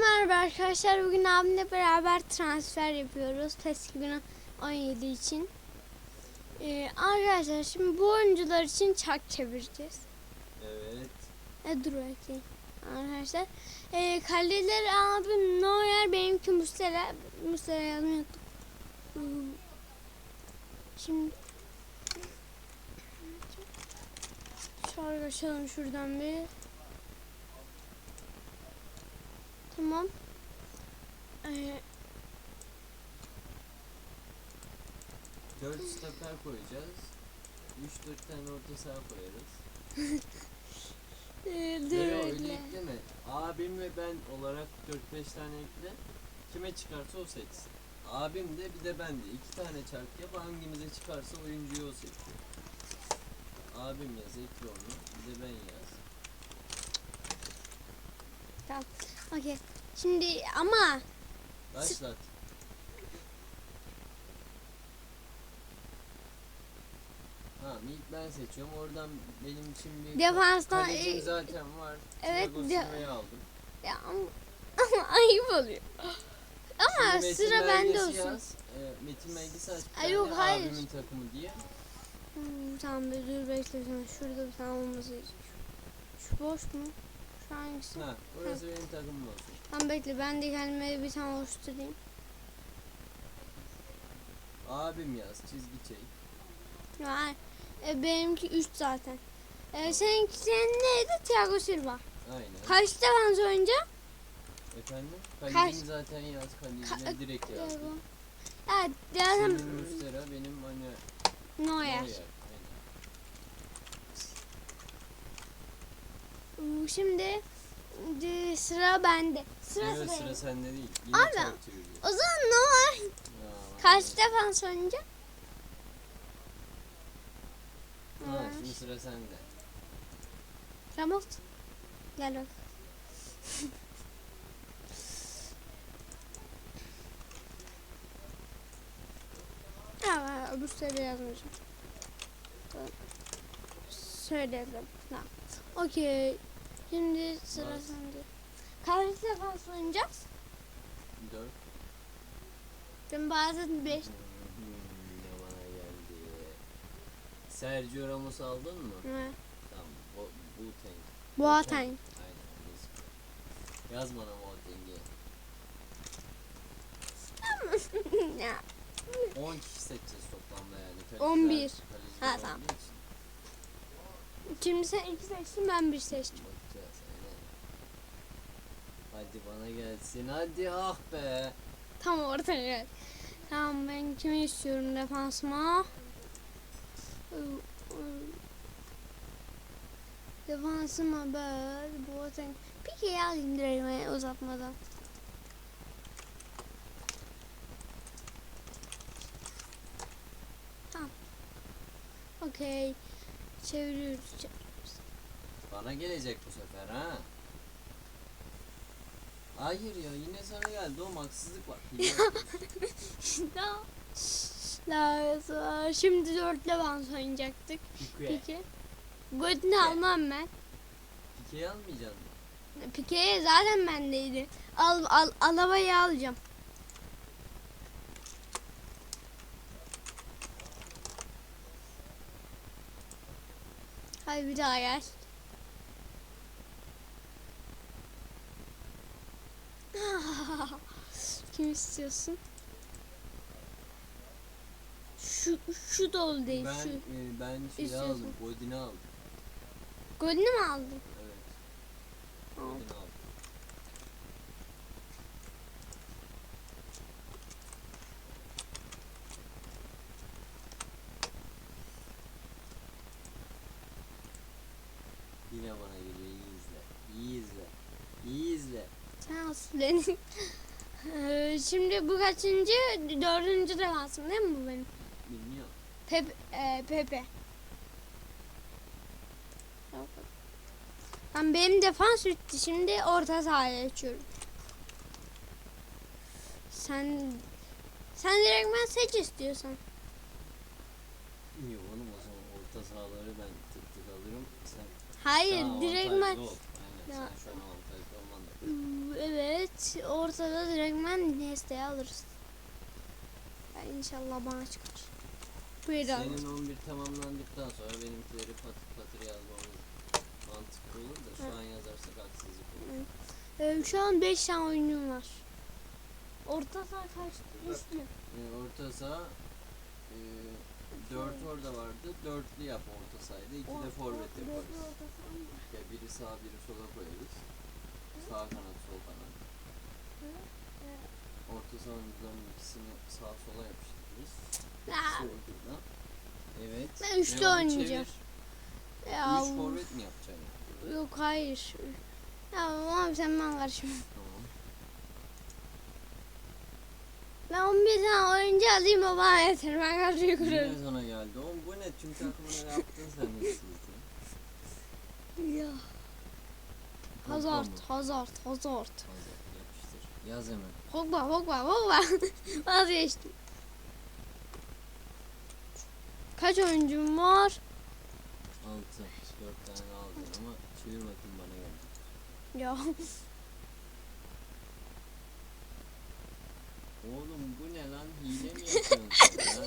merhaba arkadaşlar. Bugün abimle beraber transfer yapıyoruz. PES 2017 için. Ee, arkadaşlar şimdi bu oyuncular için çak çevireceğiz. Evet. E, dur bakayım. Arkadaşlar. Ee, kaleler abim Neuer benimki Muslera. Muslera. Hmm. Şimdi Şöyle açalım şuradan bir. Tamam. Ee, Dört stoper koyacağız. 3-4 tane orta saha koyarız. e, dur Yo, öyle bekle. ekleme. Abim ve ben olarak 4-5 tane ekle. Kime çıkarsa o seçsin. Abim de bir de ben de. iki tane çark yap. Hangimize çıkarsa oyuncuyu o seçiyor. Abim yaz ekle onu. Bir de ben yaz. Tamam. Okey. Şimdi ama Başlat. Tamam ilk ben seçiyorum. Oradan benim için bir Defanstan- kalecim zaten var. Evet, Thiago de- Silva'yı aldım. ya ama, ama ayıp oluyor. Ama Şimdi Metin sıra bende Belgesi olsun. Yaz. Ee, Metin belgesi aç. bir Ay, yok, tane, hayır. Abimin takımı diye. Hmm, tamam bir dur bekle sana. Şurada bir tane olması gerekiyor. Şu boş mu? Hangisi? Ha, orası benim takımım olsun. Tamam bekle ben de kendime bir tane oluşturayım. Abim yaz, çizgi çek. Yani, e, benimki 3 zaten. E, seninki senin neydi? Thiago Silva. Aynen. Kaç defans oyuncu? Efendim? Kaç- Kalecimi zaten yaz, kalecime Ka- direkt yaz. Evet, zaten Senin Mustera, benim hani Neuer. Neuer. Hmm, Şimdi de, sıra bende. Sıra. Evet, sıra. sıra sende değil. Yine Abi. O zaman Neuer Ya, kaç defans oyuncu? Ha, şimdi sıra sende. Ramos. Gel bak. Ben öbür sırada yazmayacağım. Söyledim. Tamam. Okey. Şimdi sıra Bas. sende. Kaç defans oynayacağız? Dört. Ben bazen 5. Hmm, ne bana geldi. Sergio Ramos aldın mı? Tamam. Bu, bu tank. Boateng. Aynen. Yaz bana Boateng'i. ya. 10 kişi seçeceğiz toplamda yani. 11. kaleciler Ha, olduğu tamam. Şimdi sen iki seçtin ben bir seçtim. Hadi bana gelsin. Hadi ah be. Tam ortaya gel. Tamam ben kimi istiyorum defansıma? Defansıma böyle Boateng. Pike'yi alayım direkt uzatmadan. Tamam. Okey. Çeviriyoruz. Bana gelecek bu sefer ha. Hayır ya yine sana geldi o haksızlık var. Daha. Daha Şimdi dörtle dans oynayacaktık. Pike. Pike. Godin'i almam ben. Pike'yi almayacaksın mı? Pike'ye zaten bendeydi. Al, al, alabayı alacağım. Hadi bir daha gel. Kim istiyorsun? Şu şu dolu değil Ben şu. e, ben şey İstiyorsun. aldım. Godin'i aldım. Godin'i mi aldın? Evet. Godin'i aldım. Benim. Ee, Şimdi bu kaçıncı? Dördüncü defansım değil mi bu benim? Bilmiyorum. Pep, e, Pepe. Ben benim defans bitti. Şimdi orta sahaya geçiyorum. Sen sen direkt ben seç istiyorsan. İyi oğlum o zaman orta sahaları ben tık tık alırım. Sen Hayır direkt ben ol. Aynen Ya. sen şu an. Evet ortada direktmen Neste'yi alırız. Ya inşallah bana çıkar. Biraz. Senin 11 tamamlandıktan sonra benimkileri patır patır yazmamız mantıklı olur da şu Evet. an yazarsak haksızlık olur. Ee, şu an 5 tane oyuncum var. Orta saha kaç? Üçlü. Ee, orta saha e, 4 orada vardı. Dörtlü yap orta sahaydı. 2 de forvet yaparız. Ya biri sağa biri sola koyarız. Sağ kanat sol kanat. Orta sahamızdan ikisini sağa sola yapıştırırız. Ya, Solda. Evet. Ben üçlü Devamı oynayacağım. çevir. ya, Üç forvet mi yapacaksın? Yok hayır. Ya abi sen ben karışma. Tamam. Ben 11 tane oyuncu alayım o bana yeter. Ben karşıyı Yine kurarım. sana geldi. Oğlum bu ne? Tüm takımına yaptın sen hırsızlığı. Ya. Hazard, Hazard, Hazard. Fazla yapıştır. Yaz hemen. Pogba, Pogba, Pogba. Vazgeçtim. Kaç oyuncum var? 6. 4 tane aldın ama çevir bakayım bana geldi. Ya. Oğlum bu ne lan? Hile mi yapıyorsun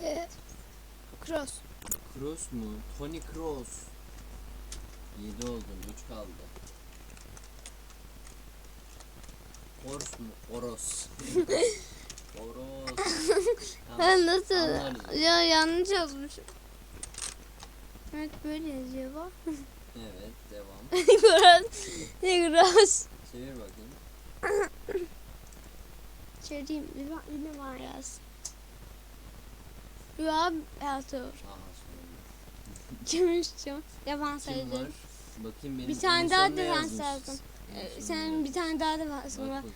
ya? Ee, cross. Kroos mu? Tony Kroos. 7 oldun. 3 kaldı. Hors mu? Oros. Oros. Ben nasıl? Anlarız. Ya yanlış yazmışım. Evet böyle yazıyor bak. Evet devam. cross. Cross. Çevir bakayım. Çevireyim. Yine, yine var yaz. Ya Ertuğrul. Aha. Kim istiyor? Yaban Kim var? Bakayım benim Bir tane daha defans lazım. Ee, ne bir tane daha defans var. Bakayım.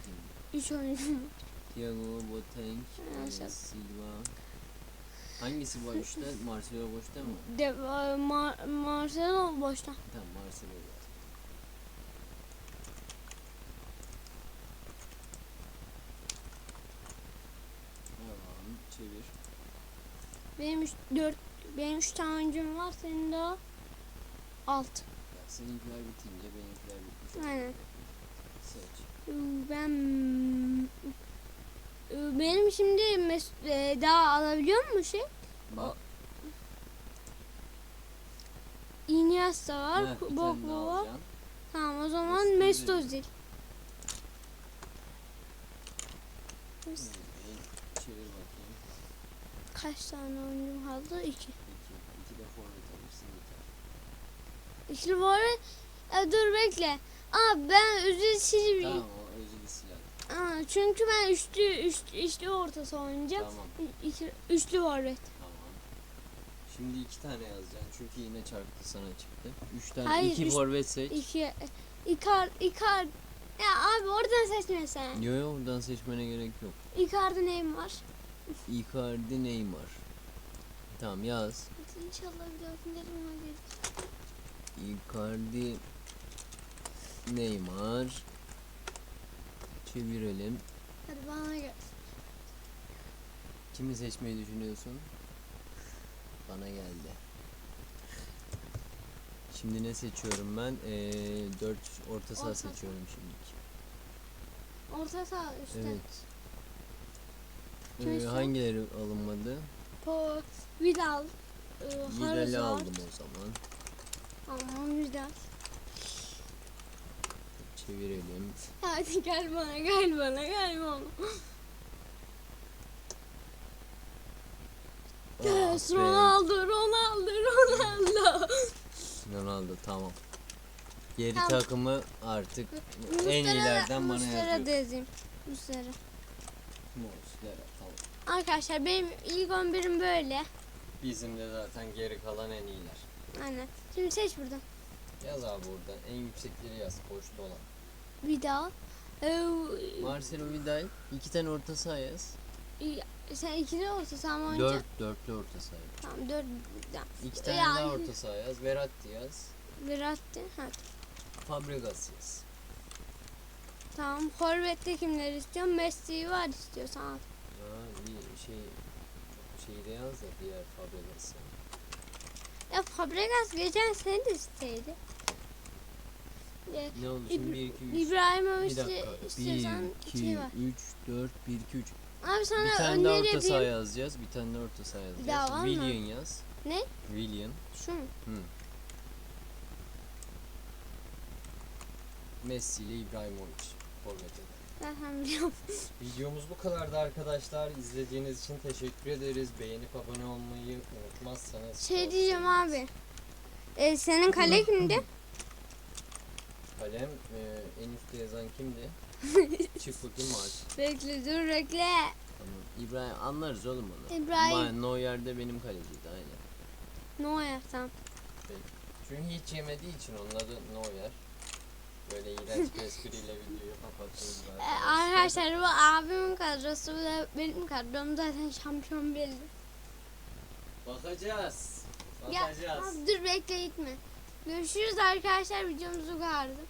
Üç oyuncum var. Thiago, Boateng, Yaşa. e, Silva. Hangisi boşta? Marcelo boşta mı? De, e, Mar Marcelo boşta. Tamam Marcelo var. Devam çevir. Benim üç, dört, benim üç tane oyuncum var. Senin de o altı. Ya seninkiler bitince benimkiler bitmiş. Aynen. Seç. Ben benim şimdi mes- e, daha alabiliyor mu şey? Bak. Iniesta var, heh, daha var. Tamam o zaman Mesut Mesut Özil. Özil. Kaç tane oyuncum kaldı? İki. İki. İki de forvet alırsın yeter. İkili var. E, dur bekle. Aa ben Özil sizi Tamam o silah. Aa, çünkü ben üçlü üçlü, üçlü ortası oynayacağım. Tamam. İki, üçlü forvet. Tamam. Şimdi iki tane yazacaksın çünkü yine çarptı sana çıktı. Üç tane Hayır, iki üç- forvet seç. İki İkar İkar ya abi oradan seçme sen. Yo yo oradan seçmene gerek yok. Icardi neyim var? Icardi Neymar. Tamam yaz. İnşallah bir dahakinde buna gelir. Icardi Neymar. Çevirelim. Hadi bana gel. Kimi seçmeyi düşünüyorsun? Bana geldi. Şimdi ne seçiyorum ben? Ee, 4 orta saha Orta seçiyorum şimdi. Orta saha üstte. Evet. Ee, hangileri alınmadı? Po, Vidal. E, Vidal'i Hazard. aldım o zaman. Tamam Vidal. Çevirelim. Hadi gel bana gel bana gel bana. Yes, Ah be. Ronaldo, Ronaldo, Ronaldo. Ronaldo tamam. Geri Tamam. takımı artık en Muslera- iyilerden bana Muslera yazıyor. dezim. Muslera. Arkadaşlar benim ilk 11'im böyle. Bizim de zaten geri kalan en iyiler. Aynen. Şimdi seç buradan. Yaz abi burada en yüksekleri yaz boşta olan. Vidal. Ee, Marcelo Vidal iki tane orta saha yaz. sen ikili orta saha mı oynayacaksın? Dört dörtlü orta saha. Tamam dört. İki tane Yani- daha orta saha yaz. Verratti yaz. Verratti. Hadi. Fabregas yaz. Tamam. Forvet'te kimler istiyorsun? Messi var istiyorsan al. Aa, bir şey şeyi de yaz da diğer Fabregas'ı. Ya Fabregas geçen sene de isteydi. Ya, Ne oldu şimdi? 1, 2, 3. Bir İbrahimovic'i dakika. 1, istiyorsan 2, şey var. 3, 4, 1, 2, 3. Abi sana Bir tane öneri orta saha yazacağız. Bir tane daha orta saha yazacağız. daha var mı? Willian yaz. Ne? Willian. Şu mu? Messi ile İbrahimovic. Zaten biliyorum. Videomuz bu kadardı arkadaşlar. İzlediğiniz için teşekkür ederiz. Beğenip abone olmayı unutmazsanız. Şey diyeceğim abi. E, senin kale kimdi? Kalem e, en üstte yazan kimdi? Çık bakayım maaş. Bekle dur bekle. Tamam. İbrahim anlarız oğlum onu. İbrahim. Ma- Neuer de benim kaleciydi aynen. Neuer tamam. Çünkü hiç yemediği için onun adı Neuer. Böyle iğrenç bir espriyle videoyu kapatıyoruz E, arkadaşlar. arkadaşlar bu abimin kadrosu bu da benim kadrom zaten şampiyon belli. Bakacağız. Ya Bakacağız. dur bekle gitme. Görüşürüz arkadaşlar videomuzu gardı.